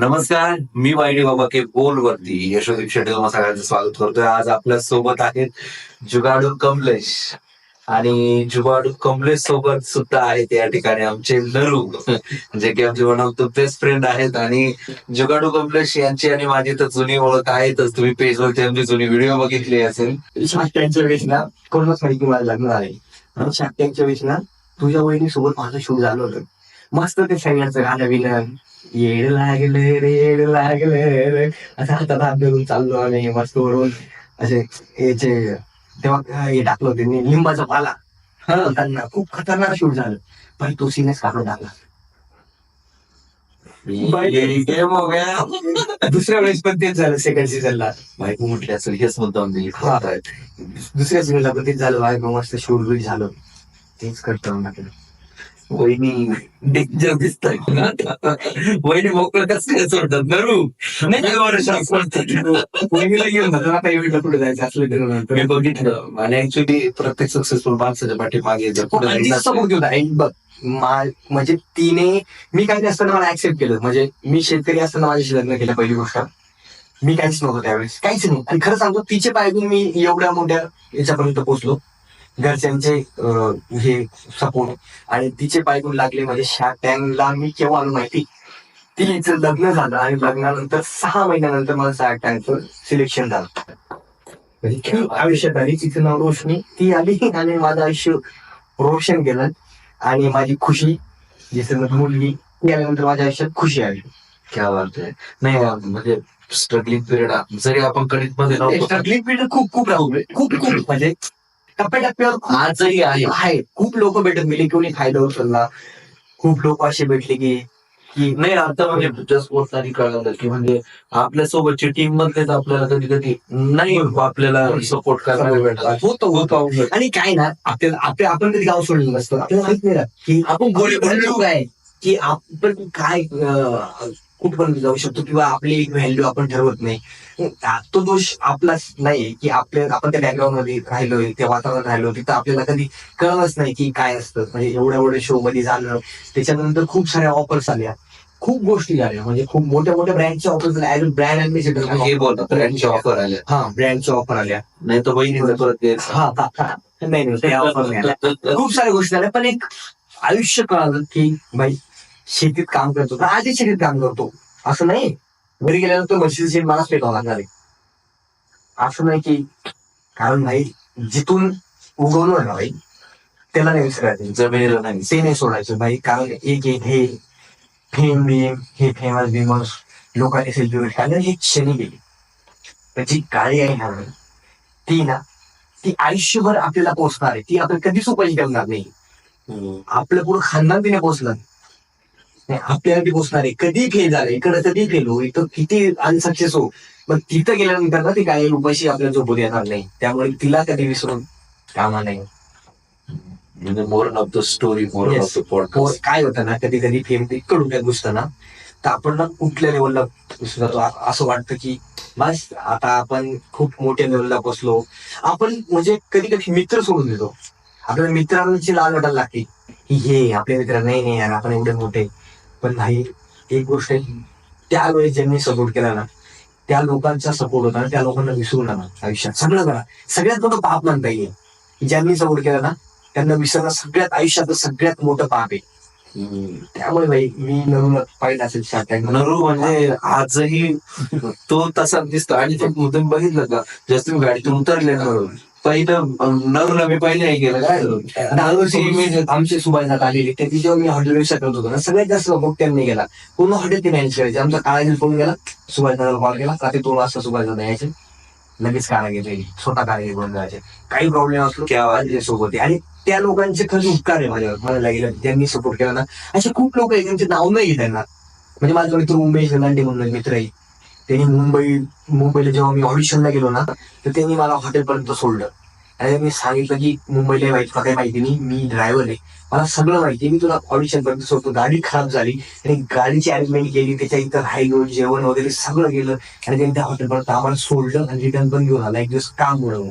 नमस्कार मी वाईडी बाबा के बोल वरती यशोदीप शेट्टी तुम्हाला सगळ्यांचं स्वागत करतोय. आज आपल्यासोबत आहेत जुगाडू कमलेश. आणि जुगाडू कमलेश सोबत सुद्धा आहेत या ठिकाणी आमचे नरू जे की आमचे one of the best friend आहेत. आणि जुगाडू कमलेश यांची आणि माझी तर जुनी ओळख आहेतच. तुम्ही पेजवरती आमची जुनी व्हिडिओ बघितली असेल. शार्क टँकच्या वेळेस ना कोणाच माहिती मला लग्न आहे. टँकच्या वेळेस ना तुझ्या वहिनी सोबत माझं शूट झालं होतं. मस्त ते सगळ्यांचं गाणं बिणं येड लागले रे येड लागले रे. असं हातात हात धरून चाललो आणि मस्त वरून. असे याचे तेव्हा हे टाकलं होते लिंबाचा पाला. त्यांना खूप खतरनाक शूट झालं. पण तो सिनेस काढून टाकला. हो गया. दुसऱ्या वेळेस पण तेच झालं सेकंड सीझनला बायको म्हटली असेल हेच मुद्दाम हा. दिली दुसऱ्या सीझनला पण तेच झालं बाय मस्त शूट झालं. तेच करतो टाकलं वहिनी डेंजर दिसताय. वहिनी मोकळं कसं सोडतात? नरू. नाही. वहिनीला घेऊन आता जायचं असलं तर नंतर. मी बघितलं. आणि ऍक्च्युली प्रत्येक सक्सेसफुल माणसाच्या पाठीमागे जर पुढे बघ मा- म्हणजे तिने मी काही असताना मला ऍक्सेप्ट केलं. म्हणजे मी शेतकरी असताना माझ्याशी लग्न केलं पहिली गोष्ट. मी काहीच नव्हतं त्यावेळेस. काहीच नाही आणि खरं सांगतो तिचे पायगून मी एवढ्या मोठ्या याच्यापर्यंत पोहोचलो. घरच्यांचे हे सपोर्ट आणि तिचे पायगून लागले म्हणजे शार्क टँकला मी केव्हा आलो माहिती? तिचं लग्न झालं आणि लग्नानंतर सहा महिन्यानंतर मला शार्क टँकचं सिलेक्शन झालं. म्हणजे आयुष्यात आली तिचं नाव रोशनी. ती आली आणि माझं आयुष्य रोशन केलं. आणि माझी खुशी जिचं मुलगी ती आल्यानंतर माझ्या आयुष्यात खुशी आली. क्या बात आहे. नाही म्हणजे स्ट्रगलिंग पिरियड जरी आपण कणित मध्ये स्ट्रगलिंग पिरियड खूप खूप राहू खूप खूप म्हणजे टप्प्याटप्प्यावर आजही आहे. आहे. खूप लोक भेटत गेले कोणी फायदा उचलला खूप लोक असे भेटले की की नाही आता म्हणजे जस्ट बोलताना कळालं की म्हणजे आपल्या सोबतची टीम मधलेच आपल्याला कधी कधी नाही आपल्याला सपोर्ट करायला भेटत होतो होतो. आणि काय ना आपल्याला आपल्या आपण कधी गाव सोडलं नसतं. आपल्याला माहीत नाही की आपण गोळी काय की आपण काय कुठपर्यंत जाऊ शकतो किंवा आपली एक व्हॅल्यू आपण ठरवत नाही. तो दोष आपलाच नाही की आपल्या आपण त्या बॅकग्राऊंडमध्ये राहिलोय त्या वातावरणात राहिलो तिथं आपल्याला कधी कळलंच नाही की काय असतं. म्हणजे एवढ्या एवढ्या शो मध्ये झालं. त्याच्यानंतर खूप साऱ्या ऑफर्स आल्या. खूप गोष्टी झाल्या म्हणजे खूप मोठ्या मोठ्या ब्रँडच्या ऑफर्स ऍज ब्रँड हे अँबेसिडर बोलतात ब्रँडचे ऑफर आले. हा ब्रँडच्या ऑफर आल्या. नाही तर बहिणीचं परत. हा हा, हा. नाही नाही आल्या. खूप साऱ्या गोष्टी झाल्या पण एक आयुष्य कळालं की भाई शेतीत काम करतो. तर आधी शेतीत काम करतो. असं नाही. घरी गेल्यानंतर म्हशीचं शेत मलाच पेटावं लागणार आहे. असं नाही की कारण भाई जिथून उगवलं ना भाई त्याला नाही विसरायचं. जमिनीला नाही ते नाही सोडायचं भाई कारण एक एक हे फेम बिम हे फेमस बिमस लोकांनी सेल्फी वगैरे काढलं ही क्षणी गेली. त्याची काळी आहे ना ती ना ती आयुष्यभर आपल्याला पोहोचणार आहे. ती आपण कधीच उपाशी करणार नाही. आपलं पुढं खानदान तिने पोहोचलं नाही आपल्याला ती पोहोचणार आहे. कधी फेल झालं? इकडे कधी फेल हो इथं किती अनसक्सेस हो पण तिथं गेल्यानंतर ना ती काय उपाशी आपल्याला झोपू देणार नाही. त्यामुळे तिला कधी विसरून कामा नाही. म्हणजे more of the story. Of the podcast काय होतं ना कधी कधी फेमकडून काय घुसतं ना तर आपण ना कुठल्या लेवलला जातो? असं वाटतं की बस आता आपण खूप मोठ्या लेवलला बसलो. आपण म्हणजे कधी कधी मित्र सोडून देतो. आपल्याला मित्रांची लाल वाटायला लागते. की हे आपले मित्र नाही नाही यार आपण एवढे मोठे. पण नाही. एक गोष्ट आहे त्यावेळेस ज्यांनी सपोर्ट केला ना त्या लोकांचा सपोर्ट होता ना त्या लोकांना विसरू नका आयुष्यात. सगळं करा. सगळ्यात मोठं पाप मानता येईल. ज्यांनी सपोर्ट केला ना त्यांना विसरणं सगळ्यात आयुष्यात सगळ्यात मोठं पाप आहे. त्यामुळे भाई मी नवीन पाहिलं असेल नरू म्हणजे आजही तो तसा दिसतो. आणि तुम्ही बघितलं का जस्ट तुम्ही गाडीतून उतरले ना पहिलं नरूला मी पहिले हे केलं काय दरवर्षी इमेज आमचे सुभाषनाथ आलेले ते जेव्हा मी हॉटेल व्यवसाय करत होतो. ना सगळ्यात जास्त बघ त्यांनी गेला पूर्ण हॉटेल ते मॅनेज करायचे. आमचा काळा फोन गेला? सुभाषनाथला कॉल. केला रात्री दोन वाजता सुभाषनाथ यायचे? लगेच कारागीर स्वतः कारागीर बनून जायचे. काही प्रॉब्लेम असलो माझ्या सोबत. आणि त्या लोकांचे खरंच उपकार आहे माझ्यावर. मला लागेल ज्यांनी सपोर्ट केला ना. असे खूप लोक आहेत त्यांचे नाव नाही त्यांना. म्हणजे माझा मित्र मुंबई लांडे म्हणून मित्र आहे. त्यांनी मुंबई मुंबईला जेव्हा मी ऑडिशनला गेलो ना तर त्यांनी मला हॉटेलपर्यंत सोडलं. आणि मी सांगितलं की मुंबईला माहिती काही माहिती नाही मी ड्रायव्हर आहे. मला सगळं माहिती आहे. मी तुला ऑडिशन पर्यंत सोडतो. गाडी खराब झाली आणि गाडीची अरेंजमेंट केली त्याच्या इतर राहिलो जेवण वगैरे सगळं गेलं आणि त्यांनी त्या हॉटेलपर्यंत आम्हाला सोडलं आणि रिटर्न पण घेऊन आला. एक दिवस काम म्हणून